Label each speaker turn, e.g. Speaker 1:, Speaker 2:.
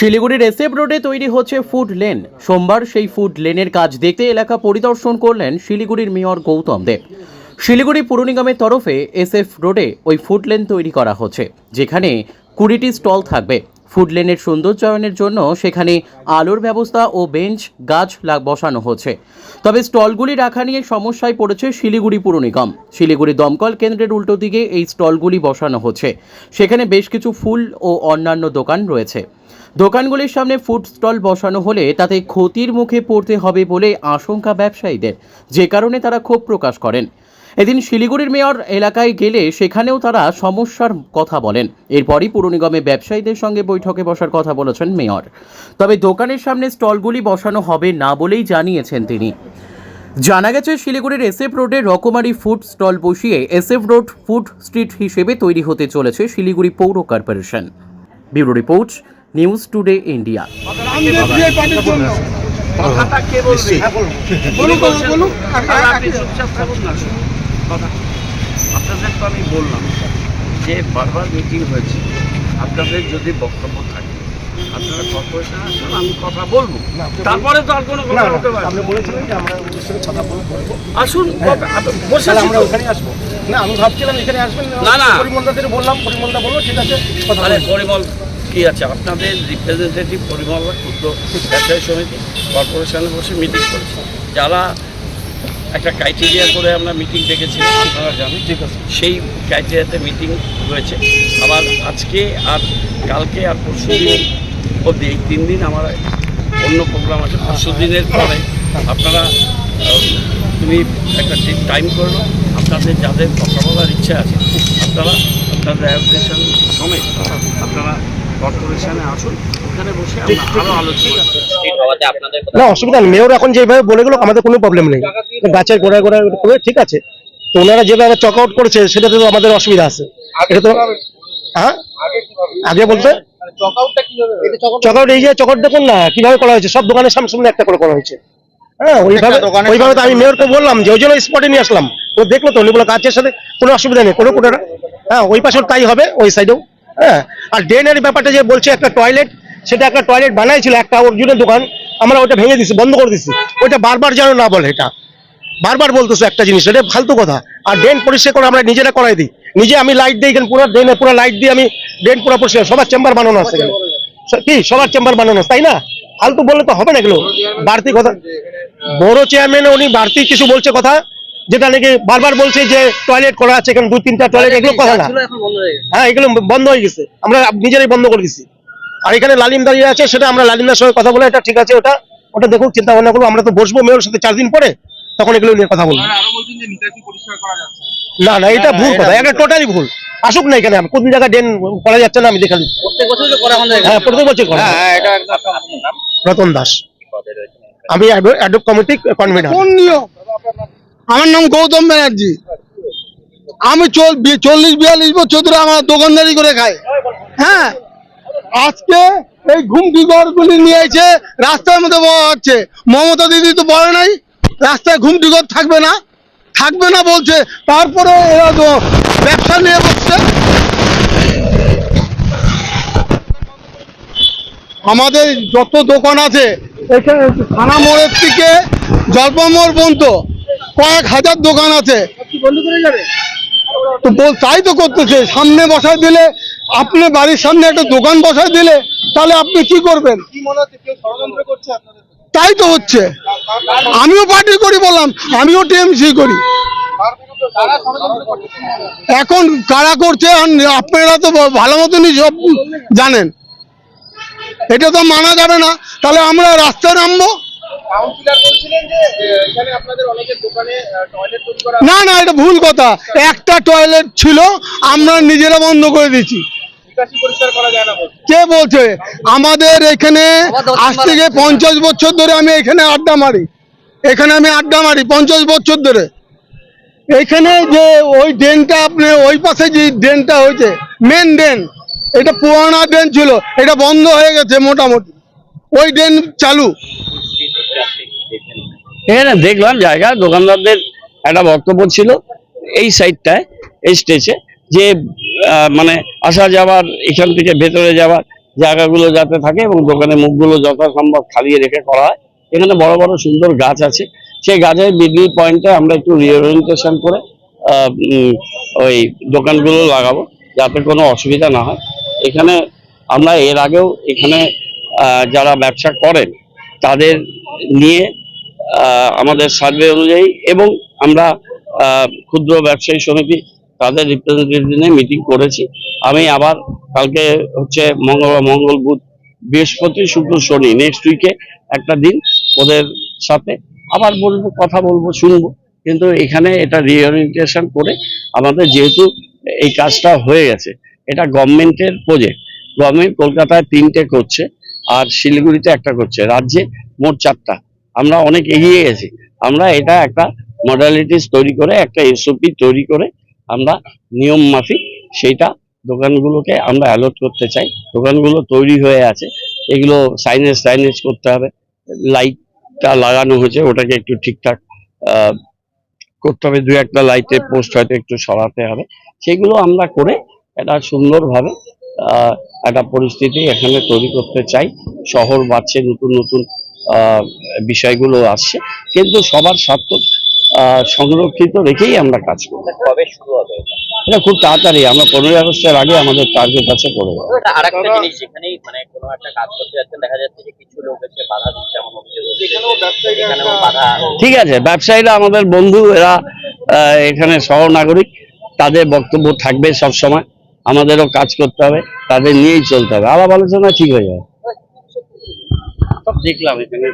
Speaker 1: শিলিগুড়ির এসএফ রোডে তৈরি হচ্ছে ফুড লেন সোমবার সেই ফুড লেনের কাজ দেখতে এলাকা পরিদর্শন করলেন শিলিগুড়ির মেয়র গৌতম দেব। শিলিগুড়ি পুর নিগমের তরফে এসএফ রোডে ওই ফুড লেন তৈরি করা হচ্ছে, যেখানে কুড়িটি স্টল থাকবে। ফুড লেনের সৌন্দর্যায়নের জন্য সেখানে আলোর ব্যবস্থা ও বেঞ্চ, গাছ বসানো হচ্ছে। তবে স্টলগুলি রাখা নিয়ে সমস্যায় পড়েছে শিলিগুড়ি পুর নিগম। শিলিগুড়ি দমকল কেন্দ্রের উল্টো দিকে এই স্টলগুলি বসানো হচ্ছে। সেখানে বেশ কিছু ফুল ও অন্যান্য দোকান রয়েছে। দোকানগুলির সামনে ফুড স্টল বসানো হলে তাতে ক্ষতির মুখে পড়তে হবে বলে আশঙ্কা ব্যবসায়ীদের। যে কারণে তারা ক্ষোভ প্রকাশ করেন। এদিন শিলিগুড়ির মেয়র এলাকায় গেলে সেখানেও তারা সমস্যার কথা বলেন। এরপরই পুর নিগমে ব্যবসায়ীদের সঙ্গে বৈঠকে বসার কথা বলেছেন মেয়র। তবে দোকানের সামনে স্টলগুলি বসানো হবে না বলেই জানিয়েছেন তিনি। জানা গেছে শিলিগুড়ির এসএফ রোডে রকমারি ফুড স্টল বসিয়ে এসএফ রোড ফুড স্ট্রিট হিসেবে তৈরি হতে চলেছে শিলিগুড়ি পৌর corporation. Bureau report news today India.
Speaker 2: BJP
Speaker 3: কথাটা কে বলবে?
Speaker 2: বলুন। বলুন
Speaker 3: কথা আপনাদের তো আমি বললাম যে বারবার মিটিং হয়েছে আপনাদের যদি বক্তব্য থাকে আপনারা কর্পোরেশন আসুন আমি কথা বলব তারপরে তো আর কোনো কথা বলতে পারবেন
Speaker 2: আপনি বলেছিলেন যে আমরা কথা বলব।
Speaker 3: আসুন কথা- বসে
Speaker 2: আমরা। ওখানে আসব না আমি ভাবছিলাম এখানে আসবেন
Speaker 3: না, না।
Speaker 2: পরিমলদাদের বললাম পরিমলদা বলল ঠিক আছে কথা
Speaker 3: আরে
Speaker 2: বলব।
Speaker 3: পরিমল কি আছে আপনাদের রিপ্রেজেন্টেটিভ পরিমল ক্ষুদ্র ব্যবসায়ী সমিতি কর্পোরেশনে বসে মিটিং করেছে যারা একটা ক্রাইটেরিয়া করে আমরা মিটিং ডেকেছিলাম আপনারা জানেন।
Speaker 2: ঠিক আছে।
Speaker 3: সেই ক্রাইটেরিয়াতে মিটিং হয়েছে। আবার আজকে আর কালকে আর পরশু দিন অবধি এই তিন দিন আমার অন্য প্রোগ্রাম আছে। পরশু দিনের পরে আপনারা তুমি একটা টাইম করল আপনাদের যাদের কথা বলার ইচ্ছা আছে আপনারা আপনাদের অ্যাপ্লিকেশন সমেত আপনারা কর্পোরেশনে আসুন ওখানে বসে আমরা আরও আলোচনা
Speaker 2: না অসুবিধা নেই। মেয়র এখন যেভাবে বলে গেলো আমাদের কোনো প্রবলেম নেই। গাছের গোড়ায় গোড়ায় করে ঠিক আছে। তো ওনারা যেভাবে চক আউট করেছে সেটাতে তো আমাদের অসুবিধা আছে। এটা তো হ্যাঁ? আগে বলতে? চক আউট এই যে চক আউট দেখুন না কীভাবে করা হয়েছে? সব দোকানের সামনে একটা করে করা হয়েছে। হ্যাঁ ওইভাবে ওইভাবে তো আমি মেয়রকে বললাম যে ওই জন্য স্পটে নিয়ে আসলাম। ও দেখল তো উনি বলে গাছের সাথে কোনো অসুবিধা নেই কোনো কোনো হ্যাঁ ওই পাশেও তাই হবে ওই সাইডেও হ্যাঁ আর ড্রেনের ব্যাপারটা যে বলছে একটা টয়লেট সেটা একটা টয়লেট বানাইছিল একটা অর্জুনের দোকান আমরা ওটা ভেঙে দিছি বন্ধ করে দিছি। ওইটা বারবার যেন না বলে এটা। বারবার বলতেছে একটা জিনিস এটা ফালতু কথা। আর ড্রেন পরিষ্কার করে আমরা নিজেরা করাই দিই। নিজে আমি লাইট দিই এখানে পুরো ড্রেনে পুরো লাইট দিয়ে আমি ড্রেন পুরো পরিষ্কার সবার চেম্বার বানানো আছে কি? সবার চেম্বার বানানো আছে, তাই না? ফালতু বললে তো হবে না এগুলো। বাড়তি কথা বড় চেয়ারম্যান উনি বাড়তি কিছু বলছে কথা। যেটা নাকি বারবার বলছে যে টয়লেট করা আছে এখানে দুই তিনটা টয়লেট এগুলো কথা না। হ্যাঁ এগুলো বন্ধ হয়ে গেছে। আমরা নিজেরাই বন্ধ করে দিছি। আর এখানে লালিম দাঁড়িয়ে আছে সেটা আমরা লালিমদার সঙ্গে কথা বলে এটা ঠিক আছে ওটা ওটা দেখুক চিন্তা ভাবনা করব আমরা তো বসবো মেয়র সাথে চার দিন পরে তখন এগুলো নিয়ে কথা বলব। না না এটা ভুল কথা এটা টোটালি ভুল আসুক না এখানে আমি কোন জায়গায় ডেন করা যাচ্ছে না আমি দেখে নিচ্ছি। হ্যাঁ প্রত্যেক বছর করা রতন দাস। আমি অ্যাডপ কমিটি কনভেনার
Speaker 4: আমার নাম গৌতম ব্যানার্জি। আমি চল- চল্লিশ বিয়াল্লিশ বছর ধরে আমার দোকানদারি করে খাই। হ্যাঁ? আজকে এই ঘুমকি গুলি নিয়ে এসে রাস্তার মধ্যে বলা হচ্ছে। মমতা দিদি তো বলে নাই, রাস্তায় ঘুমটি ঘর থাকবে না। থাকবে না বলছে, তারপরে এরা তো ব্যবসা নিয়ে বসছে। আমাদের যত দোকান আছে, এখানে থানা মোড়ের থেকে জলপামোড় পর্যন্ত কয়েক হাজার দোকান আছে। তো তাই তো করতেছে। সামনে বসায় দিলে, আপনি বাড়ির সামনে একটা দোকান বসায় দিলে, তাহলে আপনি কি করবেন? তাই তো হচ্ছে। আমিও পার্টি করি বললাম, আমিও টিএমসি করি। এখন কারা করছে আপনারা তো ভালো মতনই সব জানেন। এটা তো মানা যাবে না। তাহলে আমরা রাস্তায় নামবো? না না এটা ভুল কথা। একটা টয়লেট ছিল আমরা নিজেরা বন্ধ করে দিয়েছি। কে বলছে? আমাদের এখানে আজ থেকে পঞ্চাশ বছর ধরে আমি এখানে আড্ডা মারি। এখানে আমি আড্ডা মারি পঞ্চাশ বছর ধরে। এখানে যে ওই ড্রেনটা আপনি ওই পাশে যে ড্রেনটা হয়েছে মেন ড্রেন এটা পুরানা ড্রেন ছিল এটা বন্ধ হয়ে গেছে মোটামুটি। ওই ড্রেন চালু।
Speaker 3: এখানে দেখলাম জায়গা, দোকানদারদের একটা বক্তব্য ছিল এই সাইডটায় এই স্টেজে যে মানে আসা যাওয়ার, এখান থেকে ভেতরে যাওয়ার জায়গাগুলো যাতে থাকে এবং দোকানের মুখগুলো যথাসম্ভব খালিয়ে রেখে করা হয়। এখানে বড় বড়, সুন্দর গাছ আছে। সেই গাছের মিডল পয়েন্টে আমরা একটু রিওরিয়েন্টেশন করে ওই দোকানগুলো লাগাবো যাতে কোনো অসুবিধা না হয়। এখানে আমরা এর আগেও এখানে যারা ব্যবসা করেন, তাদের নিয়ে আমাদের সার্ভে অনুযায়ী এবং আমরা ক্ষুদ্র ব্যবসায়ী সমিতি তাদের রিপ্রেজেন্টেটিভ নিয়ে মিটিং করেছি। আমি আবার কালকে হচ্ছে মঙ্গল মঙ্গল বুধ, বৃহস্পতি, শুক্র, শনি নেক্সট উইকে একটা দিন ওদের সাথে আবার বলব, কথা বলব, শুনব। কিন্তু এখানে এটা রিওরিয়েন্টেশন করে আমাদের যেহেতু এই কাজটা হয়ে গেছে, এটা গভর্নমেন্টের প্রজেক্ট গভর্নমেন্ট কলকাতায় তিনটে করছে আর শিলিগুড়িতে একটা করছে। রাজ্যে মোট চারটা। আমরা অনেক এগিয়ে গেছি। আমরা এটা একটা মডালিটিস তৈরি করে, একটা এসওপি তৈরি করে আমরা নিয়ম মাফিক সেইটা দোকানগুলোকে আমরা অ্যালোট করতে চাই। দোকানগুলো তৈরি হয়ে আছে। এগুলো সাইনেজ সাইনেজ করতে হবে। লাইটটা লাগানো হয়েছে, ওটাকে একটু ঠিকঠাক করতে হবে। দু একটা লাইটের পোস্ট হয়তো একটু সরাতে হবে। সেগুলো আমরা করে একটা সুন্দরভাবে একটা পরিস্থিতি এখানে তৈরি করতে চাই। শহর বাড়ছে, নতুন নতুন বিষয়গুলো আসছে কিন্তু সবার স্বার্থ আহ, সংরক্ষিত রেখেই আমরা কাজ করব
Speaker 5: কবে শুরু হবে এটা?
Speaker 3: খুব তাড়াতাড়ি আমরা পনেরোই আগস্টের আগে আমাদের টার্গেট আছে করে
Speaker 5: জিনিস যেখানেই মানে কোনো একটা কাজ করতে যাচ্ছেন দেখা যাচ্ছে যে কিছু লোক এসে বাধা দিচ্ছে এমন অভিযোগ হচ্ছে। এখানেও বাধা
Speaker 3: ঠিক আছে ব্যবসায়ীরা আমাদের বন্ধু এরা আহ, এখানে সহনাগরিক তাদের বক্তব্য থাকবে সব সময় আমাদেরও কাজ করতে হবে তাদের নিয়েই চলতে হবে। আলাপ আলোচনা ঠিক হয়ে যাবে। সব দেখলাম এখানে।